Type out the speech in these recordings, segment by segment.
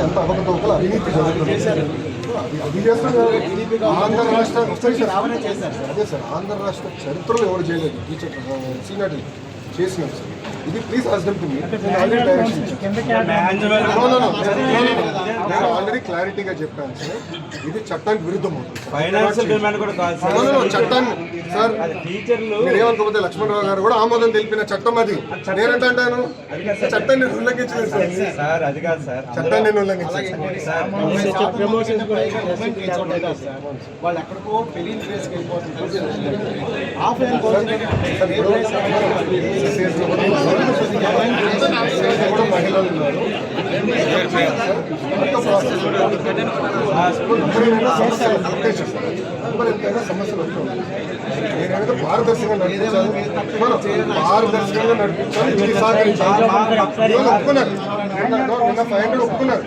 ఎంత అవకతవకలు అవినీతి అది- చేస్తున్నారు ఆంధ్ర రాష్ట్ర. అదే సార్ ఆంధ్ర రాష్ట్ర చరిత్రలో ఎవరు చేయలేదు టీచర్ సీనియర్ చేసినాం సార్ ఇది ప్లీజ్ నేను ఆల్రెడీ డైరెక్షన్ నేను ఆల్రెడీ క్లారిటీగా చెప్పాను సార్ ఇది చట్టానికి విరుద్ధం అవుతుంది సార్. ఫైనాన్షియల్ డిమాండ్ కూడా కాదు సార్ No, no, no. చట్టాన్ని సార్ టీచర్లు మీరేమనుకోకపోతే లక్ష్మణరావు గారు కూడా ఆమోదం తెలిపిన చట్టం అది నేనంటే అంటాను చట్టాన్ని నేను ఉల్లంఘించలేదు సార్ సార్ అది కాదు సార్ చట్టాన్ని నేను వాళ్ళు ఎక్కడికో ప్లేస్కి ఆఫ్లైన్ సార్, ఇప్పుడు SSS లో కూడా SSS లో కూడా మహిళలు ఉన్నారు. సమస్యలు పారదర్శకంగా నడిపించాలి. మనం పారదర్శకంగా నడిపించాలి. ఇది సహకరించాలి ఇవాళ ఒప్పుకున్నారు. నిన్న ఫైవ్ హండ్రెడ్ ఒప్పుకున్నారు.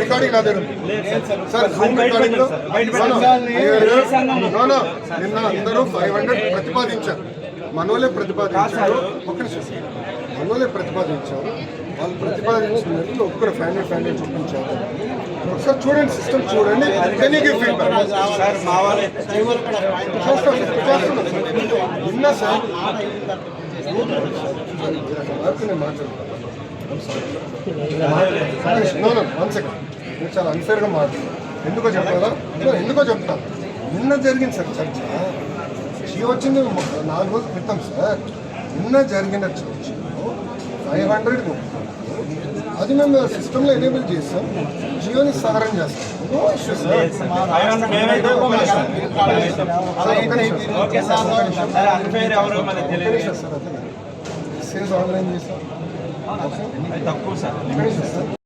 రికార్డింగ్ నా దగ్గర. సార్ జూమ్ రికార్డింగ్లో నిన్న అందరూ ఫైవ్ హండ్రెడ్ ప్రతిపాదించారు. మనోలే ప్రతిపాదించారు. ఒక్క నిమిషం మనోలే ప్రతిపాదించారు. వాళ్ళు ప్రతిపాదించిన ఒక్కరు ఫ్యామిలీ ఫ్యామిలీ చూపించారు. ఒకసారి చూడండి సిస్టమ్ చూడండి feedback. సార్ వాళ్ళే. విన్నా నేను మాట్లాడుతున్నాను వన్ సెకండ్ మీరు చాలా అన్ఫేర్గా మాట్లాడారు. ఎందుకో చెప్పాలా ఎందుకో చెప్తాను. నిన్న జరిగింది సార్ చర్చ. వచ్చింది నాలుగు రోజుల క్రితం సార్. నిన్న జరిగిన చర్చలో ఫైవ్ హండ్రెడ్ అది మేము సిస్టంలో ఎనేబుల్ చేస్తాం. జియోని సహరం చేస్తాం. No issue sir. ఆన్లైన్ చేస్తాం. తక్కువ సార్.